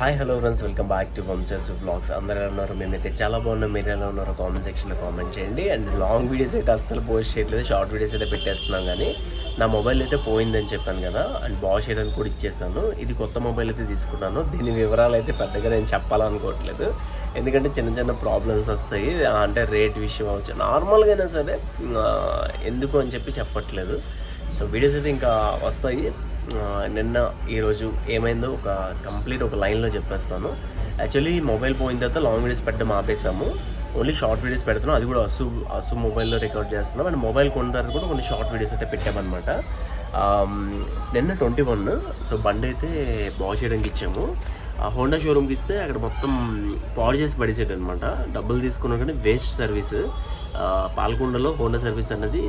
Hi hello friends welcome back to వంశస్ blogs అందరూ ఎలా ఉన్నారు? మేమైతే చాలా బాగున్నాం. మీరు ఎలా ఉన్నారో కామెంట్ సెక్షన్లో కామెంట్ చేయండి. అండ్ లాంగ్ వీడియోస్ అయితే అస్సలు పోస్ట్ చేయట్లేదు. షార్ట్ వీడియోస్ అయితే పెట్టేస్తున్నాం కానీ నా మొబైల్ అయితే పోయిందని చెప్పాను కదా. అండ్ బాగు చేయడానికి కూడా ఇచ్చేసాను. ఇది కొత్త మొబైల్ అయితే తీసుకున్నాను. దీని వివరాలు అయితే పెద్దగా నేను చెప్పాలనుకోవట్లేదు. ఎందుకంటే చిన్న చిన్న ప్రాబ్లమ్స్ వస్తాయి. అంటే రేట్ విషయం అవచ్చు నార్మల్గా అయినా సరే ఎందుకు అని చెప్పి చెప్పట్లేదు. సో వీడియోస్ అయితే ఇంకా వస్తాయి. నిన్న ఈరోజు ఏమైందో ఒక కంప్లీట్ ఒక లైన్లో చెప్పేస్తాను. యాక్చువల్లీ మొబైల్ పోయిన తర్వాత లాంగ్ వీడియోస్ పెట్టడం ఆపేసాము ఓన్లీ షార్ట్ వీడియోస్ పెడుతున్నాం. అది కూడా అసు అసు మొబైల్లో రికార్డ్ చేస్తున్నాం. అండ్ మొబైల్ కొన్న తర్వాత కూడా కొన్ని షార్ట్ వీడియోస్ అయితే పెట్టామన్నమాట. నిన్న ట్వంటీ వన్. సో బండి అయితే బాగు చేయడానికి ఇచ్చాము. ఆ హోండా షోరూమ్కి ఇస్తే అక్కడ మొత్తం పాడు చేసి పడేసేటనమాట డబ్బులు తీసుకున్నా కానీ వేస్ట్ సర్వీస్. పాల్గొండలో హోండా సర్వీస్ అనేది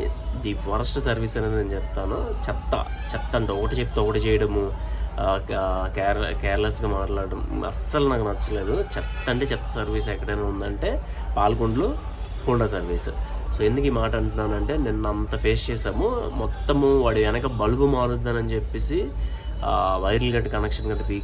ది వరస్ట్ సర్వీస్ అనేది నేను చెప్తాను. చెత్త చెత్త అంటే ఒకటి చెప్తే ఒకటి చేయడము కేర్ కేర్లెస్గా మాట్లాడడం అస్సలు నాకు నచ్చలేదు. చెత్త అంటే చెత్త సర్వీస్ ఎక్కడైనా ఉందంటే పాల్గొండలో హోండా సర్వీస్. సో ఎందుకు ఈ మాట అంటున్నానంటే నిన్న అంత ఫేస్ చేసాము మొత్తము వాడి వెనక బల్బు మారుద్దానని చెప్పేసి వైర్లు గట్టి కనెక్షన్ గట్టి పీ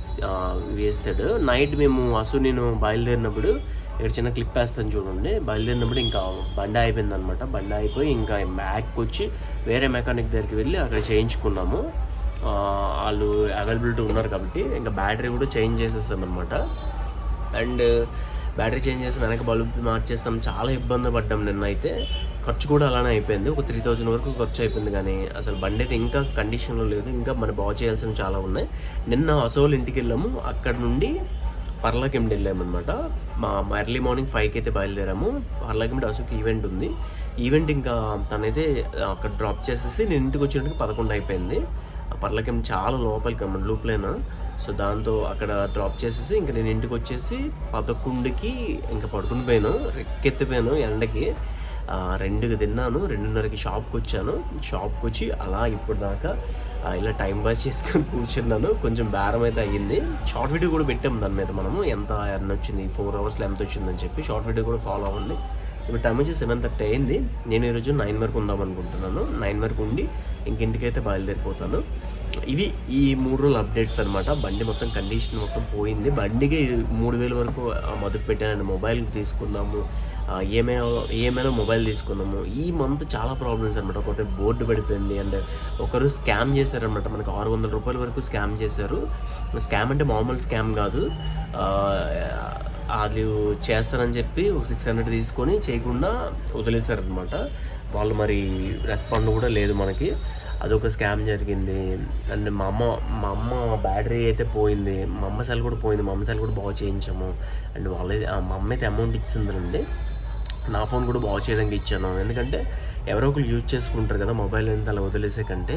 వేసాడు నైట్ మేము అసూ నేను బయలుదేరినప్పుడు ఇక్కడ చిన్న క్లిప్ వేస్తాను చూడండి. బయలుదేరినప్పుడు ఇంకా బండి అయిపోయింది అనమాట బండి అయిపోయి ఇంకా బ్యాక్ వచ్చి వేరే మెకానిక్ దగ్గరికి వెళ్ళి అక్కడ చేయించుకున్నాము. వాళ్ళు అవైలబిలిటీ ఉన్నారు కాబట్టి ఇంకా బ్యాటరీ కూడా చేంజ్ చేసేస్తాం అనమాట అండ్ బ్యాటరీ చేంజ్ చేసి వెనక బల్బ్ మార్చేస్తాం చాలా ఇబ్బంది పడ్డాం నిన్న అయితే ఖర్చు కూడా అలానే అయిపోయింది. ఒక త్రీ థౌజండ్ వరకు ఖర్చు అయిపోయింది కానీ అసలు బండి అయితే ఇంకా కండిషన్లో లేదు. ఇంకా మనం బాగు చేయాల్సినవి చాలా ఉన్నాయి. నిన్న అసోల్ ఇంటికి వెళ్ళాము. అక్కడ నుండి పర్లకెమిడి వెళ్ళామన్నమాట. మా ఎర్లీ మార్నింగ్ ఫైవ్కి అయితే బయలుదేరాము. పర్లకెమిడి అసలు ఈవెంట్ ఉంది. ఈవెంట్ ఇంకా తనైతే అక్కడ డ్రాప్ చేసేసి నేను ఇంటికి వచ్చినట్టుగా పదకొండు అయిపోయింది. పర్లకెమిడి చాలా లోపలికి అమ్మ లూప్లైనా సో దాంతో అక్కడ డ్రాప్ చేసేసి ఇంకా నేను ఇంటికి వచ్చేసి పదకొండుకి ఇంకా పడుకుని పోయాను. రెక్కెత్తిపోయాను ఎండకి. రెండుకి తిన్నాను రెండున్నరకి షాప్కి వచ్చాను షాప్కి వచ్చి అలా ఇప్పుడు దాకా ఇలా టైం పాస్ చేసుకొని కూర్చున్నాను. కొంచెం బేరం అయితే అయ్యింది. షార్ట్ వీడియో కూడా పెట్టాము దాని మీద మనము. ఎంత ఎన్న వచ్చింది ఫోర్ అవర్స్లో ఎంత వచ్చిందని చెప్పి షార్ట్ వీడియో కూడా ఫాలో అవ్వండి. ఇప్పుడు టైం వచ్చి సెవెన్ థర్టీ అయింది. నేను ఈరోజు నైన్ వరకు ఉందాం అనుకుంటున్నాను. నైన్ వరకు ఉండి ఇంకింటికైతే బయలుదేరిపోతాను. ఇవి ఈ మూడు రోజులు అప్డేట్స్ అనమాట బండి మొత్తం కండిషన్ మొత్తం పోయింది. బండికి మూడు వేల వరకు ఆ, మొదలు పెట్టానండి. మొబైల్ తీసుకున్నాము ఏమైనా ఏమైనా మొబైల్ తీసుకున్నాము ఈ మంత్ చాలా ప్రాబ్లమ్స్ అనమాట ఒకటి బోర్డు పడిపోయింది. అండ్ ఒకరు స్కామ్ చేశారనమాట మనకు ఆరు వందల రూపాయల వరకు స్కామ్ చేశారు. స్కామ్ అంటే మామూలు స్కామ్ కాదు. అది చేస్తారని చెప్పి ఒక సిక్స్ హండ్రెడ్ తీసుకొని చేయకుండా వదిలేశారనమాట వాళ్ళు మరి రెస్పాండ్ కూడా లేదు మనకి. అదొక స్కామ్ జరిగింది. అండ్ మా అమ్మ మా అమ్మ బ్యాటరీ అయితే పోయింది. మా అమ్మ సెల్ కూడా పోయింది. మా అమ్మ సెల్ కూడా బాగు చేయించాము. అండ్ వాళ్ళ మా అమ్మ అయితే అమౌంట్ ఇచ్చిందండి నా ఫోన్ కూడా బాగు చేయడానికి ఇచ్చాను. ఎందుకంటే ఎవరో ఒకరు యూజ్ చేసుకుంటారు కదా మొబైల్ అంటే అలా వదిలేసే కంటే.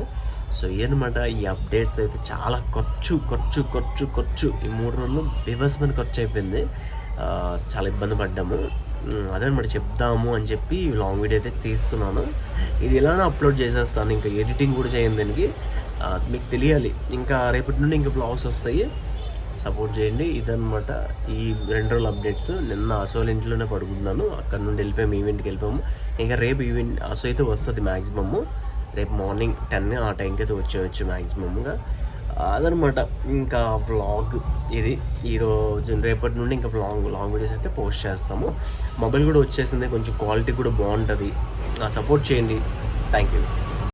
సో ఏనమాట ఈ అప్డేట్స్ అయితే చాలా ఖర్చు ఖర్చు ఖర్చు ఖర్చు. ఈ మూడు రోజులు బీభత్సమైన ఖర్చు అయిపోయింది. చాలా ఇబ్బంది పడ్డాము. అదనమాట చెప్దాము అని చెప్పి లాంగ్ వీడియో అయితే తీస్తున్నాను. ఇది ఇలానే అప్లోడ్ చేసేస్తాను? ఇంకా ఎడిటింగ్ కూడా చేయను దానికి. మీకు తెలియాలి. ఇంకా రేపటి నుండి ఇంకా బ్లాగ్స్ వస్తాయి. సపోర్ట్ చేయండి. ఇదనమాట ఈ రెండు రోజుల అప్డేట్స్ నిన్న అసోల్ ఇంట్లోనే పడుకున్నాను. అక్కడ నుండి వెళ్ళిపోయాము ఈవెంట్కి వెళ్ళిపోయాము. ఇంకా రేపు ఈవెంట్ అసో అయితే వస్తుంది మ్యాక్సిమమ్ రేపు మార్నింగ్ టెన్ ఆ టైంకి అయితే వచ్చేయచ్చు మ్యాక్సిమమ్గా అదనమాట. ఇంకా వ్లాగ్ ఇది. ఈరోజు రేపటి నుండి ఇంకా లాంగ్ లాంగ్ వీడియోస్ అయితే పోస్ట్ చేస్తాము. మొబైల్ కూడా వచ్చేసింది. కొంచెం క్వాలిటీ కూడా బాగుంటుంది. సపోర్ట్ చేయండి. Thank you